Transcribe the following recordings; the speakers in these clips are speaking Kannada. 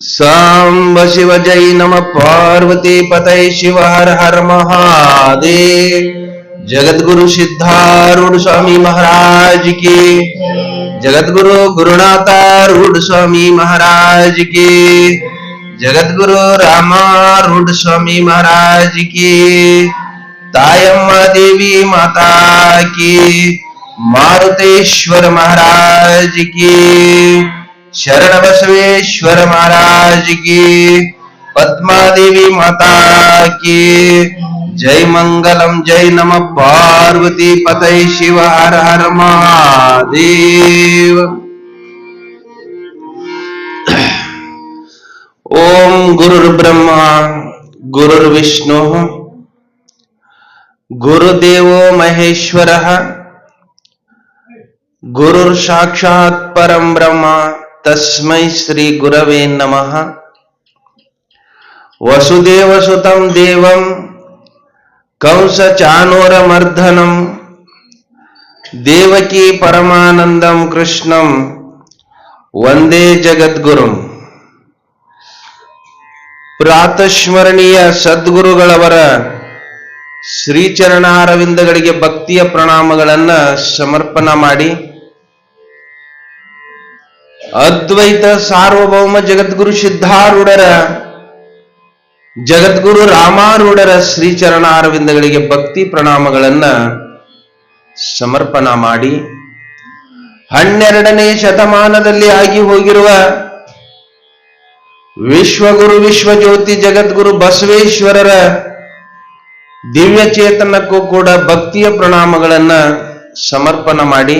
सांब शिव जय नम पार्वती पतय शिव हर हर महादेव। जगद्गुरु सिद्धारूढ़ स्वामी महाराज के की। जगद्गुरु गुरुनाथारूढ़ स्वामी महाराज की। जगद्गुरु रामारूढ़ स्वामी महाराज की। तायम्म देवी माता की। मारुतेश्वर महाराज की। शरण बसवेश्वर महाराज की पद्मा देवी माता की। जय मंगलम, जय नम, पार्वती पतय शिव, हर हर महादेव। ओम गुरुर्ब्रह्मा, गुरुर्विष्णु गुरुदेवो महेश्वरः, गुरुर्साक्षात् परं ब्रह्म। ತಸ್ಮೈ ಶ್ರೀ ಗುರವೇ ನಮಃ ವಸುದೇವಸುತಂ ದೇವಂ ಕಂಸ ಚಾನೂರಮರ್ಧನಂ ದೇವಕಿ ಪರಮಾನಂದಂ ಕೃಷ್ಣಂ ವಂದೇ ಜಗದ್ಗುರು ಪ್ರಾತಸ್ಮರಣೀಯ ಸದ್ಗುರುಗಳವರ ಶ್ರೀಚರಣಾರವಿಂದಗಳಿಗೆ ಭಕ್ತಿಯ ಪ್ರಣಾಮಗಳನ್ನು ಸಮರ್ಪಣ ಮಾಡಿ ಅದ್ವೈತ ಸಾರ್ವಭೌಮ ಜಗದ್ಗುರು ಸಿದ್ಧಾರೂಢರ, ಜಗದ್ಗುರು ರಾಮಾರೂಢರ ಶ್ರೀಚರಣಾರವಿಂದಗಳಿಗೆ ಭಕ್ತಿ ಪ್ರಣಾಮಗಳನ್ನ ಸಮರ್ಪಣ ಮಾಡಿ, ಹನ್ನೆರಡನೇ ಶತಮಾನದಲ್ಲಿ ಆಗಿ ಹೋಗಿರುವ ವಿಶ್ವಗುರು ವಿಶ್ವಜ್ಯೋತಿ ಜಗದ್ಗುರು ಬಸವೇಶ್ವರರ ದಿವ್ಯ ಚೇತನಕ್ಕೂ ಕೂಡ ಭಕ್ತಿಯ ಪ್ರಣಾಮಗಳನ್ನ ಸಮರ್ಪಣ ಮಾಡಿ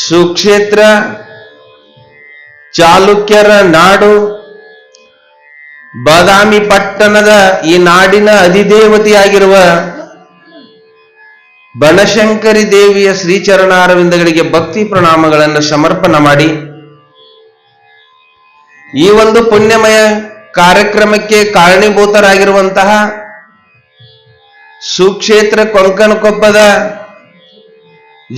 ಸುಕ್ಷೇತ್ರ, ಚಾಲುಕ್ಯರ ನಾಡು, ಬಾದಾಮಿ ಪಟ್ಟಣದ ಈ ನಾಡಿನ ಅಧಿದೇವತೆಯಾಗಿರುವ ಬನಶಂಕರಿ ದೇವಿಯ ಶ್ರೀಚರಣಾರವಿಂದಗಳಿಗೆ ಭಕ್ತಿ ಪ್ರಣಾಮಗಳನ್ನು ಸಮರ್ಪಣ ಮಾಡಿ, ಈ ಒಂದು ಪುಣ್ಯಮಯ ಕಾರ್ಯಕ್ರಮಕ್ಕೆ ಕಾರಣೀಭೂತರಾಗಿರುವಂತಹ ಸುಕ್ಷೇತ್ರ ಕೊಂಕಣಕೊಪ್ಪದ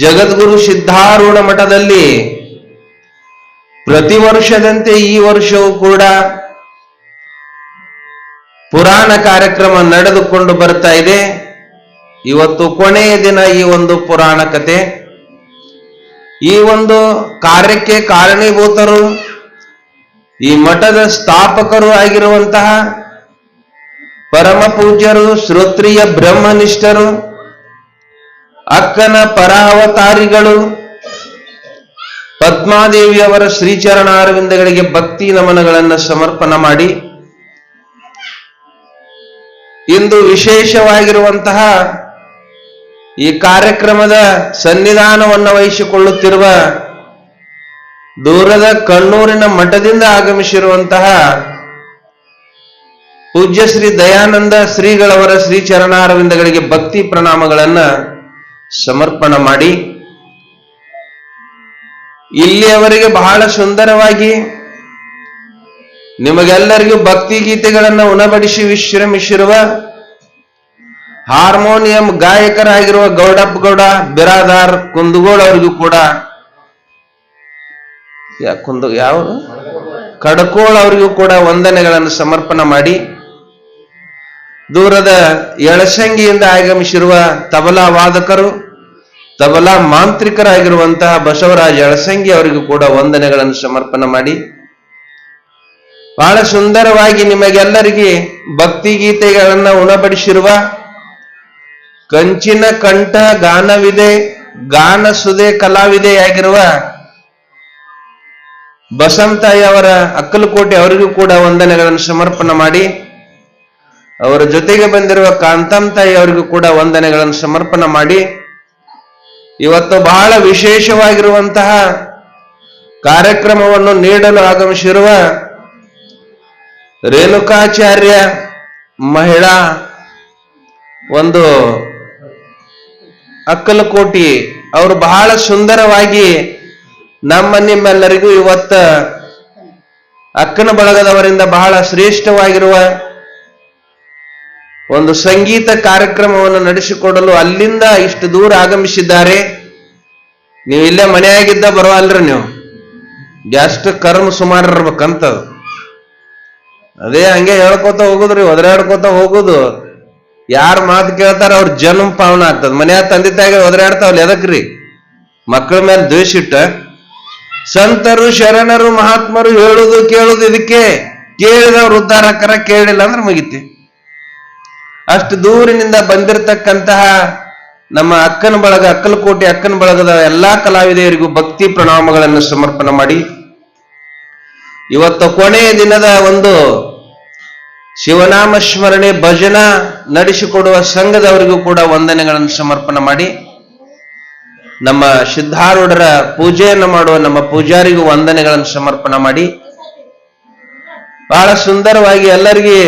ಜಗದ್ಗುರು ಸಿದ್ಧಾರೂಢ ಮಠದಲ್ಲಿ ಪ್ರತಿ ವರ್ಷದಂತೆ ಈ ವರ್ಷವೂ ಕೂಡ ಪುರಾಣ ಕಾರ್ಯಕ್ರಮ ನಡೆದುಕೊಂಡು ಬರ್ತಾ ಇದೆ. ಇವತ್ತು ಕೊನೆಯ ದಿನ ಈ ಒಂದು ಪುರಾಣ ಕತೆ. ಈ ಒಂದು ಕಾರ್ಯಕ್ಕೆ ಕಾರಣೀಭೂತರು ಈ ಮಠದ ಸ್ಥಾಪಕರು ಆಗಿರುವಂತಹ ಪರಮ ಪೂಜ್ಯರು ಶ್ರೋತ್ರಿಯ ಬ್ರಹ್ಮನಿಷ್ಠರು ಅಕ್ಕನ ಪರಾವತಾರಿಗಳು ಪದ್ಮಾದೇವಿಯವರ ಶ್ರೀಚರಣಾರವಿಂದಗಳಿಗೆ ಭಕ್ತಿ ನಮನಗಳನ್ನು ಸಮರ್ಪಣ ಮಾಡಿ. ಇಂದು ವಿಶೇಷವಾಗಿರುವಂತಹ ಈ ಕಾರ್ಯಕ್ರಮದ ಸನ್ನಿಧಾನವನ್ನು ವಹಿಸಿಕೊಳ್ಳುತ್ತಿರುವ ದೂರದ ಕಣ್ಣೂರಿನ ಮಠದಿಂದ ಆಗಮಿಸಿರುವಂತಹ ಪೂಜ್ಯ ಶ್ರೀ ದಯಾನಂದ ಶ್ರೀಗಳವರ ಶ್ರೀ ಚರಣಾರವಿಂದಗಳಿಗೆ ಭಕ್ತಿ ಪ್ರಣಾಮಗಳನ್ನ ಸಮರ್ಪಣ ಮಾಡಿ. ಇಲ್ಲಿಯವರೆಗೆ ಬಹಳ ಸುಂದರವಾಗಿ ನಿಮಗೆಲ್ಲರಿಗೂ ಭಕ್ತಿ ಗೀತೆಗಳನ್ನು ಉಣಬಡಿಸಿ ವಿಶ್ರಮಿಸಿರುವ ಹಾರ್ಮೋನಿಯಂ ಗಾಯಕರಾಗಿರುವ ಗೌಡಪ್ಪ ಗೌಡ, ಬಿರಾದಾರ್ ಕುಂದಗೋಳ ಅವರಿಗೂ ಕೂಡ ಕುಂದು ಯಾವ ಕಡಕೋಳ್ ಅವರಿಗೂ ಕೂಡ ವಂದನೆಗಳನ್ನು ಸಮರ್ಪಣೆ ಮಾಡಿ. ದೂರದ ಯಳಸಂಗಿಯಿಂದ ಆಗಮಿಸಿರುವ ತಬಲಾ ವಾದಕರು ತಬಲಾ ಮಾಂತ್ರಿಕರಾಗಿರುವಂತಹ ಬಸವರಾಜ ಯಳಸಂಗಿ ಅವರಿಗೂ ಕೂಡ ವಂದನೆಗಳನ್ನು ಸಮರ್ಪಣ ಮಾಡಿ. ಬಹಳ ಸುಂದರವಾಗಿ ನಿಮಗೆಲ್ಲರಿಗೆ ಭಕ್ತಿ ಗೀತೆಗಳನ್ನ ಉಣಬಡಿಸಿರುವ ಕಂಚಿನ ಕಂಠ ಗಾನವಿದೆ ಗಾನ ಸುದೆ ಕಲಾವಿದೆಯಾಗಿರುವ ಬಸಂತಾಯಿ ಅವರ ಅಕ್ಕಲಕೋಟೆ ಅವರಿಗೂ ಕೂಡ ವಂದನೆಗಳನ್ನು ಸಮರ್ಪಣೆ ಮಾಡಿ. ಅವರ ಜೊತೆಗೆ ಬಂದಿರುವ ಕಾಂತಮ್ ತಾಯಿ ಅವರಿಗೂ ಕೂಡ ವಂದನೆಗಳನ್ನು ಸಮರ್ಪಣೆ ಮಾಡಿ. ಇವತ್ತು ಬಹಳ ವಿಶೇಷವಾಗಿರುವಂತಹ ಕಾರ್ಯಕ್ರಮವನ್ನು ನೀಡಲು ಆಗಮಿಸಿರುವ ರೇಣುಕಾಚಾರ್ಯ ಮಹಿಳಾ ಒಂದು ಅಕ್ಕಲಕೋಟಿ, ಅವರು ಬಹಳ ಸುಂದರವಾಗಿ ನಮ್ಮ ನಿಮ್ಮೆಲ್ಲರಿಗೂ ಇವತ್ತು ಅಕ್ಕನ ಬಳಗದವರಿಂದ ಬಹಳ ಶ್ರೇಷ್ಠವಾಗಿರುವ ಒಂದು ಸಂಗೀತ ಕಾರ್ಯಕ್ರಮವನ್ನು ನಡೆಸಿಕೊಡಲು ಅಲ್ಲಿಂದ ಇಷ್ಟು ದೂರ ಆಗಮಿಸಿದ್ದಾರೆ. ನೀವು ಇಲ್ಲೇ ಮನೆಯಾಗಿದ್ದ ಬರವಲ್ರಿ ನೀವು. ಎಷ್ಟು ಕರ್ಮ ಸುಮಾರು ಇರ್ಬೇಕಂತ ಅದು. ಹಂಗೆ ಹೇಳ್ಕೊತ ಹೋಗುದ್ರಿ, ಒದರಾಡ್ಕೊತ ಹೋಗುದು. ಯಾರ ಮಾತು ಕೇಳ್ತಾರ ಅವ್ರ ಜನ್ಮ ಪಾವನ ಆಗ್ತದ. ಮನ್ಯಾಗ ತಂದೆ ತಾಯಿಗೆ ಒದರಾಡ್ತಾವಲ್ಲ ಎದಕ್ರಿ? ಮಕ್ಕಳ ಮೇಲೆ ದ್ವೇಷ ಸಂತರು, ಶರಣರು, ಮಹಾತ್ಮರು ಹೇಳುದು ಕೇಳುದು ಇದಕ್ಕೆ. ಕೇಳಿದವ್ರು ಉದ್ಧಾರಕರ ಕೇಳಿಲ್ಲ ಅಂದ್ರೆ ಮುಗಿತಿ. ಅಷ್ಟು ದೂರಿನಿಂದ ಬಂದಿರತಕ್ಕಂತಹ ನಮ್ಮ ಅಕ್ಕನ ಬಳಗ, ಅಕ್ಕಲಕೋಟೆ ಅಕ್ಕನ ಬಳಗದ ಎಲ್ಲಾ ಕಲಾವಿದರಿಗೂ ಭಕ್ತಿ ಪ್ರಣಾಮಗಳನ್ನು ಸಮರ್ಪಣೆ ಮಾಡಿ. ಇವತ್ತು ಕೊನೆಯ ದಿನದ ಒಂದು ಶಿವನಾಮ ಸ್ಮರಣೆ ಭಜನ ನಡೆಸಿಕೊಡುವ ಸಂಘದವರಿಗೂ ಕೂಡ ವಂದನೆಗಳನ್ನು ಸಮರ್ಪಣೆ ಮಾಡಿ. ನಮ್ಮ ಸಿದ್ಧಾರೂಢರ ಪೂಜೆಯನ್ನು ಮಾಡುವ ನಮ್ಮ ಪೂಜಾರಿಗೂ ವಂದನೆಗಳನ್ನು ಸಮರ್ಪಣೆ ಮಾಡಿ. ಬಹಳ ಸುಂದರವಾಗಿ ಎಲ್ಲರಿಗೆ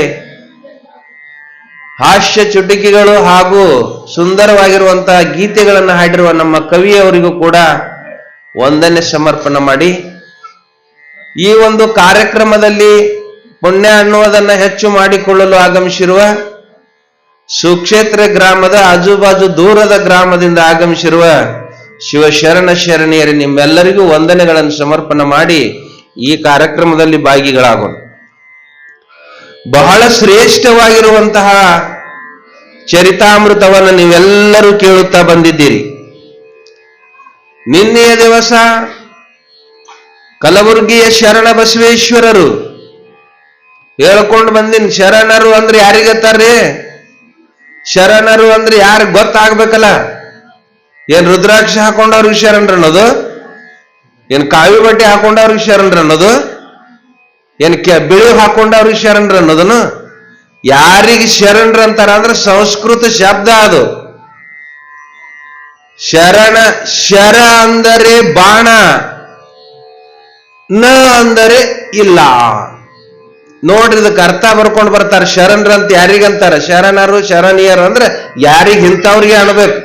ಹಾಸ್ಯ ಚುಟುಕಿಗಳು ಹಾಗೂ ಸುಂದರವಾಗಿರುವಂತಹ ಗೀತೆಗಳನ್ನು ಹಾಡಿರುವ ನಮ್ಮ ಕವಿಯವರಿಗೂ ಕೂಡ ವಂದನೆ ಸಮರ್ಪಣೆ ಮಾಡಿ. ಈ ಒಂದು ಕಾರ್ಯಕ್ರಮದಲ್ಲಿ ಪುಣ್ಯ ಅನ್ನುವುದನ್ನು ಹೆಚ್ಚು ಮಾಡಿಕೊಳ್ಳಲು ಆಗಮಿಸಿರುವ ಸುಕ್ಷೇತ್ರ ಗ್ರಾಮದ ಆಜುಬಾಜು ದೂರದ ಗ್ರಾಮದಿಂದ ಆಗಮಿಸಿರುವ ಶಿವಶರಣ ಶರಣಿಯರಿ, ನಿಮ್ಮೆಲ್ಲರಿಗೂ ವಂದನೆಗಳನ್ನು ಸಮರ್ಪಣೆ ಮಾಡಿ ಈ ಕಾರ್ಯಕ್ರಮದಲ್ಲಿ ಭಾಗಿಗಳಾಗೋಣ. ಬಹಳ ಶ್ರೇಷ್ಠವಾಗಿರುವಂತಹ ಚರಿತಾಮೃತವನ್ನು ನೀವೆಲ್ಲರೂ ಕೇಳುತ್ತಾ ಬಂದಿದ್ದೀರಿ. ನಿನ್ನೆಯ ದಿವಸ ಕಲಬುರಗಿಯ ಶರಣ ಬಸವೇಶ್ವರರು ಹೇಳ್ಕೊಂಡು ಬಂದಿನ, ಶರಣರು ಅಂದ್ರೆ ಯಾರಿಗತ್ತಾರ್ರಿ ಶರಣರು ಅಂದ್ರೆ ಯಾರು ಗೊತ್ತಾಗ್ಬೇಕಲ್ಲ? ಏನ್ ರುದ್ರಾಕ್ಷ ಹಾಕೊಂಡವ್ರಿಗೆ ಶರಣರು ಅನ್ನೋದು ಏನ್ ಕಾವಿ ಬಟ್ಟೆ ಹಾಕೊಂಡವ್ರಿಗೆ ಶರಣರು ಅನ್ನೋದು ಏನ್ ಬಿಳಿ ಹಾಕೊಂಡವ್ರಿ ಶರಣರು ಅನ್ನೋದನು ಯಾರಿಗೆ ಶರಣರು ಅಂತಾರ ಅಂದ್ರೆ ಸಂಸ್ಕೃತ ಶಬ್ದ ಅದು. ಶರಣ, ಶರ ಅಂದರೆ ಬಾಣ, ನ ಅಂದರೆ ಇಲ್ಲ. ನೋಡ್ರಿ ಇದಕ್ಕೆ ಅರ್ಥ ಬರ್ಕೊಂಡು ಬರ್ತಾರೆ ಶರಣರು ಅಂತ ಯಾರಿಗಂತಾರ ಶರಣರು, ಶರಣಿಯರು ಅಂದ್ರೆ ಯಾರಿಗೆ ಇಂಥವ್ರಿಗೆ ಅನ್ಬೇಕು?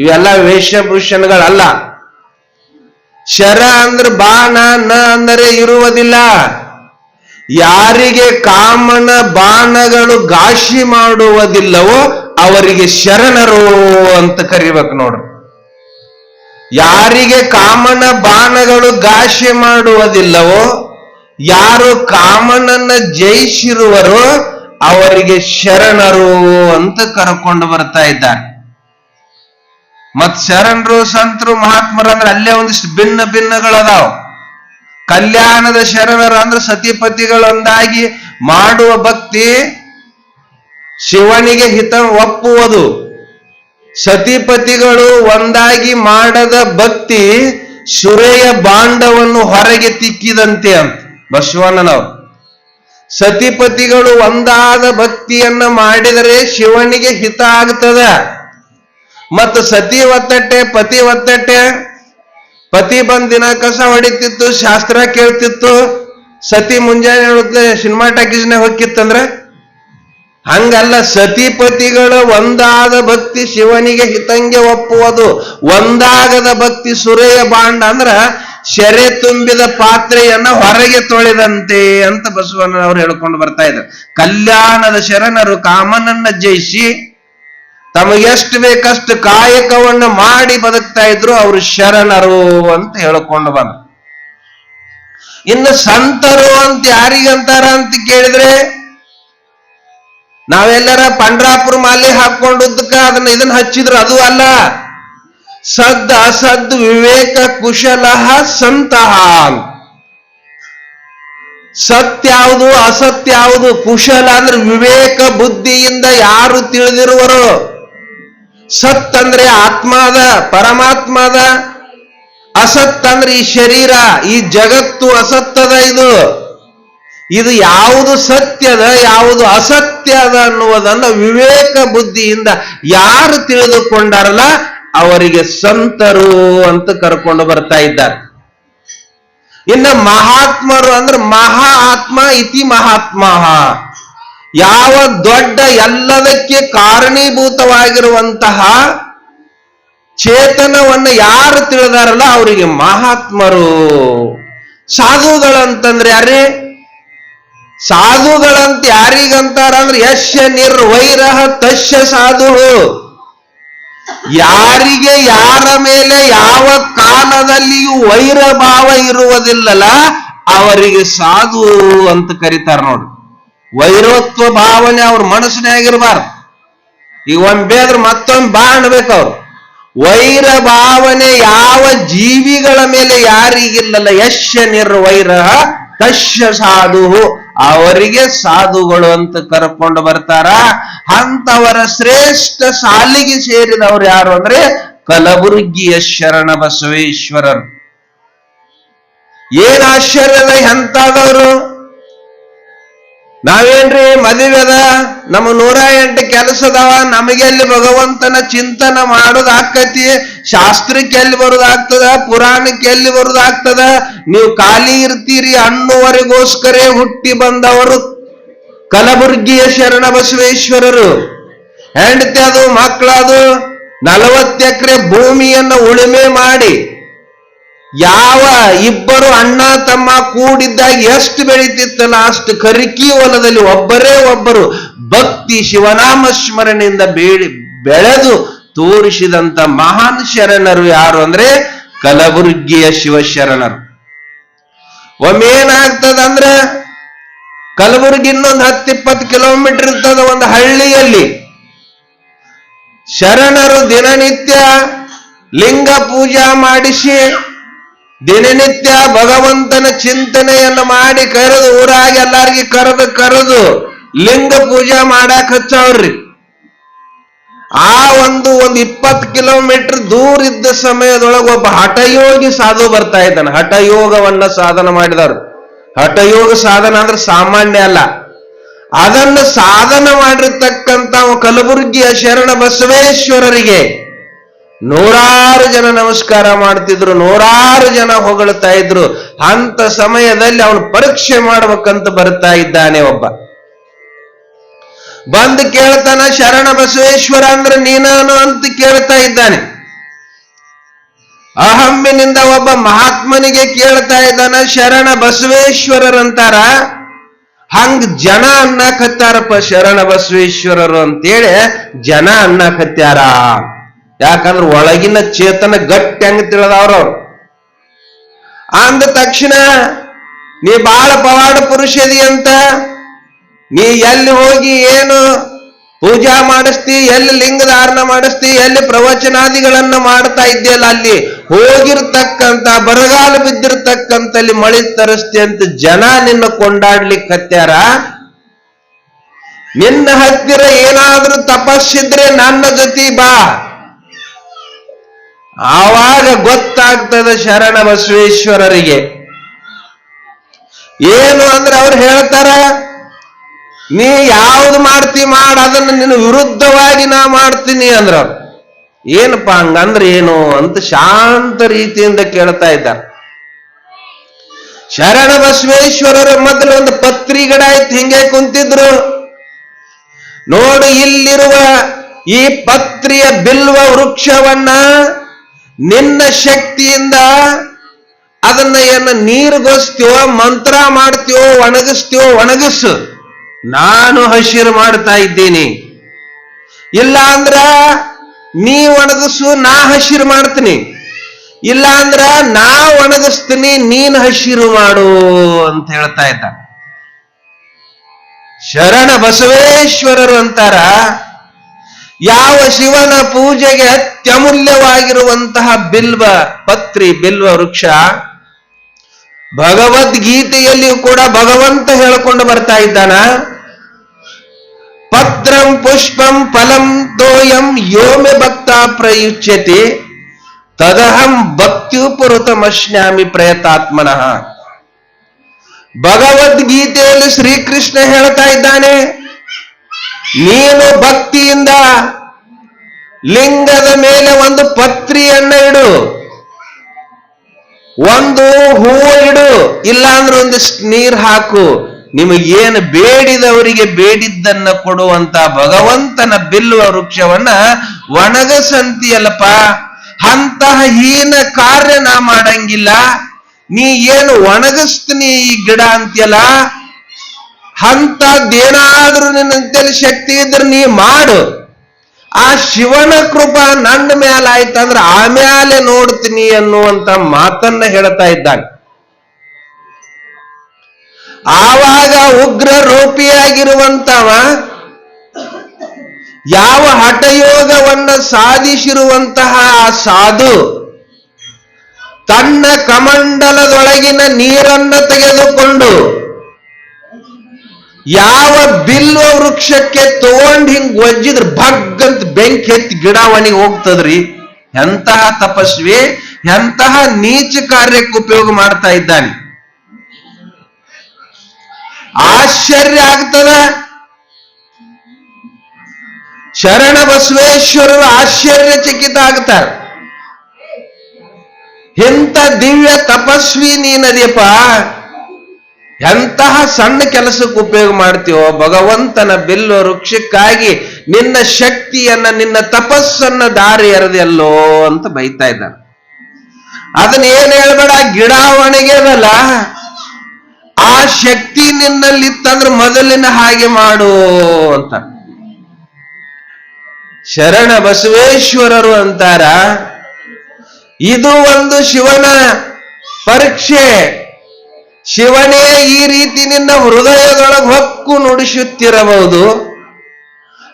ಇವೆಲ್ಲ ವೇಷಭೂಷಣಗಳಲ್ಲ ಶರ ಅಂದ್ರೆ ಬಾಣ, ನ ಅಂದರೆ ಇರುವುದಿಲ್ಲ. ಯಾರಿಗೆ ಕಾಮನ ಬಾಣಗಳು ಗಾಶಿ ಮಾಡುವುದಿಲ್ಲವೋ ಅವರಿಗೆ ಶರಣರು ಅಂತ ಕರಿಬೇಕು ನೋಡ್ರಿ. ಯಾರಿಗೆ ಕಾಮನ ಬಾಣಗಳು ಗಾಶಿ ಮಾಡುವುದಿಲ್ಲವೋ, ಯಾರು ಕಾಮನನ್ನ ಜಯಿಸಿರುವರೋ ಅವರಿಗೆ ಶರಣರು ಅಂತ ಕರ್ಕೊಂಡು ಬರ್ತಾ ಇದ್ದಾರೆ. ಮತ್ ಶರಣರು, ಸಂತರು, ಮಹಾತ್ಮರು ಅಂದ್ರೆ ಅಲ್ಲೇ ಒಂದಿಷ್ಟು ಭಿನ್ನ ಭಿನ್ನಗಳದಾವ. ಕಲ್ಯಾಣದ ಶರಣರು ಅಂದ್ರೆ ಸತಿಪತಿಗಳೊಂದಾಗಿ ಮಾಡುವ ಭಕ್ತಿ ಶಿವನಿಗೆ ಹಿತ ಒಪ್ಪುವುದು. ಸತಿಪತಿಗಳು ಒಂದಾಗಿ ಮಾಡದ ಭಕ್ತಿ ಸುರೆಯ ಬಾಂಡವನ್ನು ಹೊರಗೆ ತಿಕ್ಕಿದಂತೆ ಅಂತ. ಬಸವಣ್ಣನವರು. ಸತಿಪತಿಗಳು ಒಂದಾದ ಭಕ್ತಿಯನ್ನ ಮಾಡಿದರೆ ಶಿವನಿಗೆ ಹಿತ ಆಗ್ತದ. ಮತ್ತು ಸತಿ ಒತ್ತಟ್ಟೆ ಪತಿ ಒತ್ತಟ್ಟೆ ಪತಿ ಬಂದ ದಿನ ಕಸ ಹೊಡಿತಿತ್ತು, ಶಾಸ್ತ್ರ ಕೇಳ್ತಿತ್ತು. ಸತಿ ಮುಂಜಾನೆ ಹೇಳುತ್ತೆ ಸಿನಿಮಾ ಟಾಕೀಸ್ನೆ ಹೋಗಿತ್ತಂದ್ರೆ ಹಂಗಲ್ಲ ಸತಿಪತಿಗಳ ಒಂದಾದ ಭಕ್ತಿ ಶಿವನಿಗೆ ಹಿತಂಗೆ ಒಪ್ಪುವುದು. ಒಂದಾಗದ ಭಕ್ತಿ ಸುರೆಯ ಬಾಂಡ ಅಂದ್ರ ಶರೆ ತುಂಬಿದ ಪಾತ್ರೆಯನ್ನ ಹೊರಗೆ ತೊಳೆದಂತೆ ಅಂತ ಬಸವಣ್ಣನವರು ಹೇಳ್ಕೊಂಡು ಬರ್ತಾ ಇದ್ರು ಕಲ್ಯಾಣದ ಶರಣರು ಕಾಮನನ್ನ ಜಯಿಸಿ ತಮಗೆಷ್ಟು ಬೇಕಷ್ಟು ಕಾಯಕವನ್ನು ಮಾಡಿ ಬದುಕ್ತಾ ಇದ್ರು ಅವರು ಶರಣರು ಅಂತ ಹೇಳಿಕೊಂಡು ಬಂದ್ರು. ಇನ್ನು ಸಂತರು ಅಂತ ಯಾರಿಗಂತಾರ ಅಂತ ಕೇಳಿದ್ರೆ ನಾವೆಲ್ಲರ ಪಂಡ್ರಾಪುರ ಮಾಲೆ ಹಾಕೊಂಡುದ್ದಕ್ಕ ಅದನ್ನ ಇದನ್ನ ಹಚ್ಚಿದ್ರು ಅದು ಅಲ್ಲ. ಸದ್ ಅಸದ್ ವಿವೇಕ ಕುಶಲ ಸಂತಹ ಸತ್ಯಾವುದು ಅಸತ್ಯಾವುದು ಕುಶಲ ಅಂದ್ರೆ ವಿವೇಕ ಬುದ್ಧಿಯಿಂದ ಯಾರು ತಿಳಿದಿರುವರು ಸತ್ ಅಂದ್ರೆ ಆತ್ಮದ, ಪರಮಾತ್ಮದ. ಅಸತ್ ಅಂದ್ರೆ ಈ ಶರೀರ, ಈ ಜಗತ್ತು ಅಸತ್ತದ ಇದು. ಇದು ಯಾವುದು ಸತ್ಯದ, ಯಾವುದು ಅಸತ್ಯದ ಅನ್ನುವುದನ್ನು ವಿವೇಕ ಬುದ್ಧಿಯಿಂದ ಯಾರು ತಿಳಿದುಕೊಂಡಾರಲ್ಲ, ಅವರಿಗೆ ಸಂತರು ಅಂತ ಕರ್ಕೊಂಡು ಬರ್ತಾ ಇದ್ದಾರೆ. ಇನ್ನ ಮಹಾತ್ಮರು ಅಂದ್ರೆ ಮಹಾ ಆತ್ಮ ಇತಿ ಮಹಾತ್ಮ ಯಾವ ದೊಡ್ಡ ಎಲ್ಲದಕ್ಕೆ ಕಾರಣೀಭೂತವಾಗಿರುವಂತಹ ಚೇತನವನ್ನ ಯಾರು ತಿಳಿದಾರಲ್ಲ ಅವರಿಗೆ ಮಹಾತ್ಮರು. ಸಾಧುಗಳಂತಂದ್ರೆ ಯಾರೇ? ಸಾಧುಗಳಂತ ಯಾರಿಗಂತಾರ ಅಂದ್ರೆ ಯಶ್ಯ ನಿರ್ವೈರಹ ತಶ್ಯ ಸಾಧು. ಯಾರಿಗೆ ಯಾರ ಮೇಲೆ ಯಾವ ಕಾಲದಲ್ಲಿಯೂ ವೈರ ಭಾವ ಇರುವುದಿಲ್ಲಲ್ಲ, ಅವರಿಗೆ ಸಾಧು ಅಂತ ಕರೀತಾರ ನೋಡ್ರಿ. ವೈರತ್ವ ಭಾವನೆ ಅವ್ರ ಮನಸ್ಸಿನಾಗಿರ್ಬಾರ್ದು ಈಗ ಒಮ್ಮೆ ಬೇದ್ರೆ ಮತ್ತೊಂದು ಬಾ ಅನ್ಬೇಕು ಅವ್ರು. ವೈರ ಭಾವನೆ ಯಾವ ಜೀವಿಗಳ ಮೇಲೆ ಯಾರಿಗಿಲ್ಲಲ್ಲ. ಯಶ್ಯ ನಿರ್ವೈರ ತಶ್ಯ ಸಾಧು ಅವರಿಗೆ ಸಾಧುಗಳು ಅಂತ ಕರ್ಕೊಂಡು ಬರ್ತಾರ. ಅಂತವರ ಶ್ರೇಷ್ಠ ಸಾಲಿಗೆ ಸೇರಿದವರು ಯಾರು ಅಂದ್ರೆ ಕಲಬುರ್ಗಿಯ ಶರಣ ಬಸವೇಶ್ವರರು ಏನ್ ಆಶ್ಚರ್ಯದ ಎಂತಾದವರು? ನಾವೇನ್ರಿ ಮದುವೆ ಅದ? ನಮ್ಮ ನೂರ ಎಂಟು ಕೆಲಸದವ, ನಮಗೆ ಎಲ್ಲಿ ಭಗವಂತನ ಚಿಂತನ ಮಾಡೋದಾಕತಿ, ಶಾಸ್ತ್ರಕ್ಕೆ ಎಲ್ಲಿ ಬರೋದಾಗ್ತದ, ಪುರಾಣಕ್ಕೆ ಎಲ್ಲಿ ಬರೋದಾಗ್ತದ? ನೀವು ಖಾಲಿ ಇರ್ತೀರಿ ಅನ್ನುವರೆಗೋಸ್ಕರೇ ಹುಟ್ಟಿ ಬಂದವರು ಕಲಬುರ್ಗಿಯ ಶರಣ ಬಸವೇಶ್ವರರು ಹೆಂಡತಿ ಅದು ಮಕ್ಕಳದು ನಲವತ್ತು ಎಕರೆ ಭೂಮಿಯನ್ನು ಉಳುಮೆ ಮಾಡಿ ಯಾವ ಇಬ್ಬರು ಅಣ್ಣ ತಮ್ಮ ಕೂಡಿದ್ದಾಗ ಎಷ್ಟು ಬೆಳೀತಿತ್ತಲ್ಲ ಅಷ್ಟು ಕರಿಕಿ ಹೊಲದಲ್ಲಿ ಒಬ್ಬರೇ ಒಬ್ಬರು ಭಕ್ತಿ ಶಿವನಾಮ ಸ್ಮರಣೆಯಿಂದ ಬೇಡಿ ಬೆಳೆದು ತೋರಿಸಿದಂತ ಮಹಾನ್ ಶರಣರು ಯಾರು ಅಂದ್ರೆ ಕಲಬುರ್ಗಿಯ ಶಿವಶರಣರು. ಒಮ್ಮೆ ಏನಾಗ್ತದಂದ್ರೆ ಕಲಬುರ್ಗಿ ಇನ್ನೊಂದು ಹತ್ತಿಪ್ಪತ್ತು ಕಿಲೋಮೀಟರ್ ಇರ್ತದ ಒಂದು ಹಳ್ಳಿಯಲ್ಲಿ. ಶರಣರು ದಿನನಿತ್ಯ ಲಿಂಗ ಪೂಜಾ ಮಾಡಿಸಿ ದಿನನಿತ್ಯ ಭಗವಂತನ ಚಿಂತನೆಯನ್ನು ಮಾಡಿ ಕರೆದು ಊರಾಗಿ ಎಲ್ಲಾರ್ಗಿ ಕರೆದು ಕರೆದು ಲಿಂಗ ಪೂಜೆ ಮಾಡಾಕ ಹಚ್ಚವ್ರಿ. ಆ ಒಂದು ಒಂದು ಇಪ್ಪತ್ತು ಕಿಲೋಮೀಟರ್ ದೂರ ಇದ್ದ ಸಮಯದೊಳಗೆ ಒಬ್ಬ ಹಠಯೋಗಿ ಸಾಧು ಬರ್ತಾ ಇದ್ದಾನೆ. ಹಠಯೋಗವನ್ನ ಸಾಧನ ಮಾಡಿದವರು. ಹಠಯೋಗ ಸಾಧನ ಅಂದ್ರೆ ಸಾಮಾನ್ಯ ಅಲ್ಲ. ಅದನ್ನು ಸಾಧನ ಮಾಡಿರ್ತಕ್ಕಂಥ ಕಲಬುರ್ಗಿಯ ಶರಣ ಬಸವೇಶ್ವರರಿಗೆ ನೂರಾರು ಜನ ನಮಸ್ಕಾರ ಮಾಡ್ತಿದ್ರು, ನೂರಾರು ಜನ ಹೊಗಳ್ತಾ ಇದ್ರು. ಅಂತ ಸಮಯದಲ್ಲಿ ಅವನು ಪರೀಕ್ಷೆ ಮಾಡ್ಬೇಕಂತ ಬರ್ತಾ ಇದ್ದಾನೆ ಒಬ್ಬ. ಬಂದು ಕೇಳ್ತಾನ, ಶರಣ ಬಸವೇಶ್ವರ ಅಂದ್ರೆ ನೀನಾನು ಅಂತ ಕೇಳ್ತಾ ಇದ್ದಾನೆ. ಅಹಮ್ಮಿನಿಂದ ಒಬ್ಬ ಮಹಾತ್ಮನಿಗೆ ಕೇಳ್ತಾ ಇದ್ದಾನ, ಶರಣ ಬಸವೇಶ್ವರರಂತಾರ ಹಂಗ ಜನ ಅನ್ನಕತ್ತಾರಪ್ಪ ಶರಣ ಬಸವೇಶ್ವರರು ಅಂತೇಳಿ ಜನ ಅನ್ನಕತ್ಯಾರ? ಯಾಕಂದ್ರೆ ಒಳಗಿನ ಚೇತನ ಗಟ್ಟಿ ಹಂಗ ತಿಳಿದವ್ರವ್ರು ಅಂದ ತಕ್ಷಣ, ನೀ ಬಾಳ ಪವಾಡ ಪುರುಷದಿ ಅಂತ. ನೀ ಎಲ್ಲಿ ಹೋಗಿ ಏನು ಪೂಜಾ ಮಾಡಿಸ್ತಿ, ಎಲ್ಲಿ ಲಿಂಗಧಾರಣ ಮಾಡಿಸ್ತಿ, ಎಲ್ಲಿ ಪ್ರವಚನಾದಿಗಳನ್ನ ಮಾಡ್ತಾ ಇದ್ದೀಯಲ್ಲ ಅಲ್ಲಿ? ಹೋಗಿರ್ತಕ್ಕಂತ ಬರಗಾಲ ಬಿದ್ದಿರ್ತಕ್ಕಂತಲ್ಲಿ ಮಳೆ ತರಿಸ್ತಿ ಅಂತ ಜನ ನಿನ್ನ ಕೊಂಡಾಡ್ಲಿಕ್ಕೆ ನಿನ್ನ ಹತ್ತಿರ ಏನಾದ್ರೂ ತಪಸ್ಸಿದ್ರೆ ನನ್ನ ಜೊತೆ ಬಾ. ಆವಾಗ ಗೊತ್ತಾಗ್ತದ ಶರಣ ಬಸವೇಶ್ವರರಿಗೆ. ಏನು ಅಂದ್ರೆ ಅವ್ರು ಹೇಳ್ತಾರ, ನೀ ಯಾವ್ದು ಮಾಡ್ತಿ ಮಾಡ, ಅದನ್ನ ನಿನ್ನ ವಿರುದ್ಧವಾಗಿ ನಾ ಮಾಡ್ತೀನಿ ಅಂದ್ರ. ಏನಪ್ಪ ಹಂಗಂದ್ರೆ ಏನು ಅಂತ ಶಾಂತ ರೀತಿಯಿಂದ ಕೇಳ್ತಾ ಇದ್ದ ಶರಣ ಬಸವೇಶ್ವರರ ಮೊದಲು ಒಂದು ಪತ್ರಿಗಡ ಹಿಂಗೆ ಕುಂತಿದ್ರು. ನೋಡು ಇಲ್ಲಿರುವ ಈ ಪತ್ರಿಯ ಬಿಲ್ವ ವೃಕ್ಷವನ್ನ ನಿನ್ನ ಶಕ್ತಿಯಿಂದ ಅದನ್ನ ಏನ ನೀರುಗೊಸ್ತೀವೋ ಮಂತ್ರ ಮಾಡ್ತೀವೋ ಒಣಗಿಸ್ತೀವೋ ಒಣಗಿಸು. ನಾನು ಹಸಿರು ಮಾಡ್ತಾ ಇದ್ದೀನಿ. ಇಲ್ಲ ಅಂದ್ರ ನೀ ಒಣಗಿಸು, ನಾ ಹಸಿರು ಮಾಡ್ತೀನಿ. ಇಲ್ಲ ಅಂದ್ರ ನಾ ಒಣಗಿಸ್ತೀನಿ, ನೀನ್ ಹಸಿರು ಮಾಡು ಅಂತ ಹೇಳ್ತಾ ಇದ್ದ. ಶರಣ ಬಸವೇಶ್ವರರು ಅಂತಾರ ಯಾವ ಶಿವನ ಪೂಜೆಗೆ ಅತ್ಯಮೂಲ್ಯವಾಗಿರುವಂತಹ ಬಿಲ್ವ, ಪತ್ರಿ, ಬಿಲ್ವ, ವೃಕ್ಷ ಭಗವದ್ಗೀತೆಯಲ್ಲಿಯೂ ಕೂಡ ಭಗವಂತ ಹೇಳಿಕೊಂಡು ಬರ್ತಾ ಇದ್ದಾನ. ಪತ್ರಂ ಪುಷ್ಪಂ ಫಲಂ ತೋಯಂ ಯೋಮೆ ಭಕ್ತ ಪ್ರಯುಚ್ಯತಿ. ತದಹಂ ಭಕ್ತ್ಯುಪುರುತಮಶ್ನಾಮಿ ಪ್ರಯತಾತ್ಮನಃ. ಭಗವದ್ಗೀತೆಯಲ್ಲಿ ಶ್ರೀಕೃಷ್ಣ ಹೇಳ್ತಾ ಇದ್ದಾನೆ ನೀನು ಭಕ್ತಿಯಿಂದ ಲಿಂಗದ ಮೇಲೆ ಒಂದು ಪತ್ರಿಯನ್ನ ಇಡು. ಒಂದು ಹೂ ಇಡು. ಇಲ್ಲ ಅಂದ್ರೆ ಒಂದಿಷ್ಟು ನೀರು ಹಾಕು. ನಿಮಗೇನು ಬೇಡಿದವರಿಗೆ ಬೇಡಿದ್ದನ್ನ ಕೊಡುವಂತ ಭಗವಂತನ ಬಿಲ್ಲುವ ವೃಕ್ಷವನ್ನ ಒಣಗಸಂತಿಯಲ್ಲಪ್ಪ. ಅಂತಹ ಹೀನ ಕಾರ್ಯ ನಾ ಮಾಡಂಗಿಲ್ಲ. ನೀ ಏನು ಒಣಗಿಸ್ತೀನಿ ಈ ಗಿಡ ಅಂತೀಯಲ್ಲ? ಅಂತದ್ದೇನಾದ್ರೂ ನಿನ್ನಂತಲ್ಲಿ ಶಕ್ತಿ ಇದ್ರೆ ನೀ ಮಾಡು. ಆ ಶಿವನ ಕೃಪಾ ನನ್ನ ಮ್ಯಾಲ ಆಯ್ತಂದ್ರ ಆಮ್ಯಾಲೆ ನೋಡ್ತೀನಿ ಅನ್ನುವಂತ ಮಾತನ್ನ ಹೇಳ್ತಾ ಇದ್ದಾನೆ. ಆವಾಗ ಉಗ್ರ ರೂಪಿಯಾಗಿರುವಂತವ ಯಾವ ಹಠಯೋಗವನ್ನ ಸಾಧಿಸಿರುವಂತಹ ಆ ಸಾಧು ತನ್ನ ಕಮಂಡಲದೊಳಗಿನ ನೀರನ್ನ ತೆಗೆದುಕೊಂಡು ಯಾವ ಬಿಲ್ವ ವೃಕ್ಷಕ್ಕೆ ತಗೊಂಡ್ ಹಿಂಗ್ ಒಜ್ಜಿದ್ರ ಭಗ್ಗಂತ ಬೆಂಕಿ ಎತ್ತಿ ಗಿಡ ಒಣಗಿ ಹೋಗ್ತದ್ರಿ? ಎಂತಹ ತಪಸ್ವಿ ಎಂತಹ ನೀಚ ಕಾರ್ಯಕ್ಕೆ ಉಪಯೋಗ ಮಾಡ್ತಾ ಇದ್ದಾನೆ. ಆಶ್ಚರ್ಯ ಆಗ್ತದ? ಶರಣ ಬಸವೇಶ್ವರರು ಆಶ್ಚರ್ಯ ಚಕಿತ ಆಗ್ತಾರೆ. ಎಂತ ದಿವ್ಯ ತಪಸ್ವಿ ನೀನದಿಯಪ್ಪ ಎಂತಹ ಸಣ್ಣ ಕೆಲಸಕ್ಕೆ ಉಪಯೋಗ ಮಾಡ್ತೀವೋ ಭಗವಂತನ ಬಿಲ್ಲು ವೃಕ್ಷಕ್ಕಾಗಿ ನಿನ್ನ ಶಕ್ತಿಯನ್ನ, ನಿನ್ನ ತಪಸ್ಸನ್ನ ದಾರಿ ಎರೆದೆಲ್ಲೋ ಅಂತ ಬೈತಾ ಇದ್ದಾನೆ. ಅದನ್ನ ಏನ್ ಹೇಳ್ಬೇಡ, ಗಿಡ ಒಣಗ್ಯದಲ್ಲ? ಆ ಶಕ್ತಿ ನಿನ್ನಲ್ಲಿ ಇತ್ತಂದ್ರೆ ಮೊದಲಿನ ಹಾಗೆ ಮಾಡು ಅಂತ. ಶರಣ ಬಸವೇಶ್ವರರು ಅಂತಾರ, ಇದು ಒಂದು ಶಿವನ ಪರೀಕ್ಷೆ. ಶಿವನೇ ಈ ರೀತಿ ನಿನ್ನ ಹೃದಯದೊಳಗೆ ಹೊಕ್ಕು ನುಡಿಸುತ್ತಿರಬಹುದು.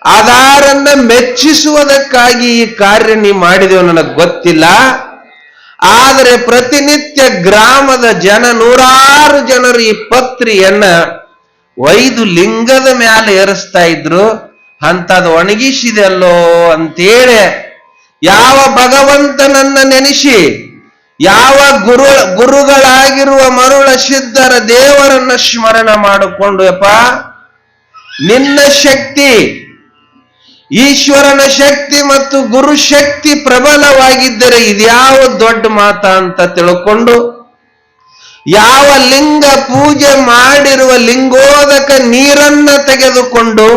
ಆಧಾರನ್ನ ಮೆಚ್ಚಿಸುವುದಕ್ಕಾಗಿ ಈ ಕಾರ್ಯ ನೀ ಮಾಡಿದೆವು ನನಗೆ ಗೊತ್ತಿಲ್ಲ. ಆದರೆ ಪ್ರತಿನಿತ್ಯ ಗ್ರಾಮದ ಜನ, ನೂರಾರು ಜನರು ಈ ಪತ್ರಿಯನ್ನ ಒಯ್ದು ಲಿಂಗದ ಮೇಲೆ ಏರಿಸ್ತಾ ಇದ್ರು. ಅಂತದ್ ಒಣಗಿಸಿದೆಲ್ಲೋ ಅಂತೇಳಿ ಯಾವ ಭಗವಂತನನ್ನ ನೆನೆಸಿ ಯಾವ ಗುರು, ಗುರುಗಳಾಗಿರುವ ಮರುಳ ಸಿದ್ಧರ ದೇವರನ್ನ ಸ್ಮರಣ ಮಾಡಿಕೊಂಡು, ಯಪ್ಪ, ನಿನ್ನ ಶಕ್ತಿ, ಈಶ್ವರನ ಶಕ್ತಿ ಮತ್ತು ಗುರು ಶಕ್ತಿ ಪ್ರಬಲವಾಗಿದ್ದರೆ ಇದ್ಯಾವ ದೊಡ್ಡ ಮಾತ ಅಂತ ತಿಳ್ಕೊಂಡು, ಯಾವ ಲಿಂಗ ಪೂಜೆ ಮಾಡಿರುವ ಲಿಂಗೋದಕ ನೀರನ್ನ ತೆಗೆದುಕೊಂಡು,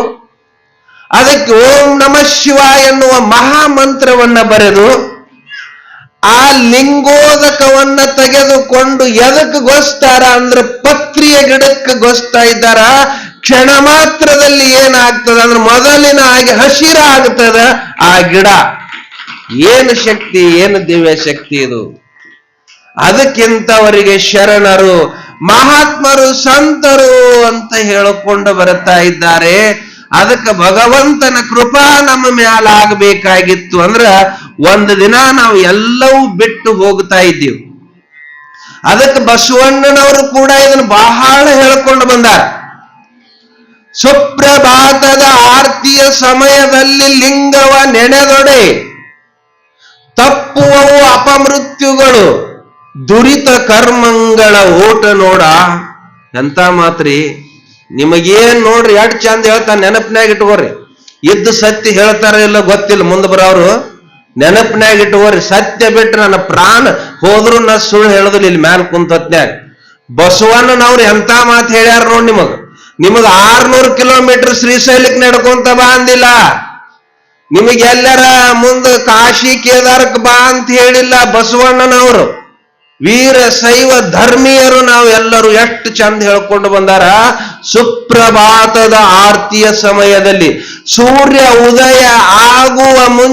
ಅದಕ್ಕೆ ಓಂ ನಮಃ ಶಿವ ಎನ್ನುವ ಮಹಾಮಂತ್ರವನ್ನ ಬರೆದು ಆ ಲಿಂಗೋದಕವನ್ನ ತೆಗೆದುಕೊಂಡು ಎದಕ್ಕೆ ಗೊಸ್ತಾರ ಅಂದ್ರೆ ಪತ್ರಿಯ ಗಿಡಕ್ಕೆ ಗೊಸ್ತಾ ಇದ್ದಾರ ಕ್ಷಣ ಮಾತ್ರದಲ್ಲಿ ಏನಾಗ್ತದ ಅಂದ್ರೆ ಮೊದಲಿನ ಹಾಗೆ ಹಸಿರ ಆಗ್ತದ ಆ ಗಿಡ. ಏನು ಶಕ್ತಿ, ಏನು ದಿವ್ಯ ಶಕ್ತಿ ಇದು? ಅದಕ್ಕಿಂತವರಿಗೆ ಶರಣರು, ಮಹಾತ್ಮರು, ಸಂತರು ಅಂತ ಹೇಳಿಕೊಂಡು ಬರುತ್ತಾ ಇದ್ದಾರೆ. ಅದಕ್ಕೆ ಭಗವಂತನ ಕೃಪಾ ನಮ್ಮ ಮ್ಯಾಲ ಆಗಬೇಕಾಗಿತ್ತು ಅಂದ್ರ ಒಂದು ದಿನ ನಾವು ಎಲ್ಲವೂ ಬಿಟ್ಟು ಹೋಗ್ತಾ ಇದ್ದೀವಿ. ಅದಕ್ಕೆ ಬಸವಣ್ಣನವರು ಕೂಡ ಇದನ್ನು ಬಹಳ ಹೇಳ್ಕೊಂಡು ಬಂದಾರ. ಸುಪ್ರಭಾತದ ಆರ್ತಿಯ ಸಮಯದಲ್ಲಿ ಲಿಂಗವ ನೆನೆದೊಡೆ, ತಪ್ಪುವವು ಅಪಮೃತ್ಯುಗಳು, ದುರಿತ ಕರ್ಮಂಗಳ ಓಟ ನೋಡ, ಎಂತ ಮಾತ್ರಿ? ನಿಮಗೇನ್ ನೋಡ್ರಿ ಎಷ್ಟ್ ಚಂದ ಹೇಳ್ತಾನೆ ನೆನಪಿನಾಗ ಇಟ್ಕೋರಿ. ಇದ್ದು ಸತ್ಯ ಹೇಳ್ತಾರ ಇಲ್ಲ ಗೊತ್ತಿಲ್ಲ, ಮುಂದೆ ಬರೋರು. ನೆನಪಿನಾಗ ಇಟ್ಕೋರಿ, ಸತ್ಯ ಬಿಟ್ರೆ ನನ್ನ ಪ್ರಾಣ ಹೋದ್ರು ನಾ ಸುಳ್ಳು ಹೇಳೋದಿಲ್ಲ, ಇಲ್ಲಿ ಮ್ಯಾಲ ಕುಂತತ್ನ್ಯಾಗ ಬಸವಣ್ಣನವ್ರು ಎಂತ ಮಾತು ಹೇಳ್ಯಾರ ನೋಡ್ ನಿಮಗ. ನಿಮಗ ಆರ್ನೂರು ಕಿಲೋಮೀಟರ್ ಶ್ರೀಶೈಲಕ್ಕೆ ನಡ್ಕೊಂತ ಬಾ ಅಂದಿಲ್ಲ. ನಿಮಗೆ ಎಲ್ಲರ ಮುಂದ ಕಾಶಿ ಕೇದಾರಕ್ಕೆ ಬಾ ಅಂತ ಹೇಳಿಲ್ಲ ಬಸವಣ್ಣನವರು ವೀರ, ಶೈವ, ಧರ್ಮೀಯರು ನಾವು ಎಲ್ಲರೂ ಎಷ್ಟು ಚಂದ ಹೇಳ್ಕೊಂಡು ಬಂದಾರ. ಸುಪ್ರಭಾತದ ಆರ್ತಿಯ ಸಮಯದಲ್ಲಿ ಸೂರ್ಯ ಉದಯ ಆಗುವ ಮುಂಚೆ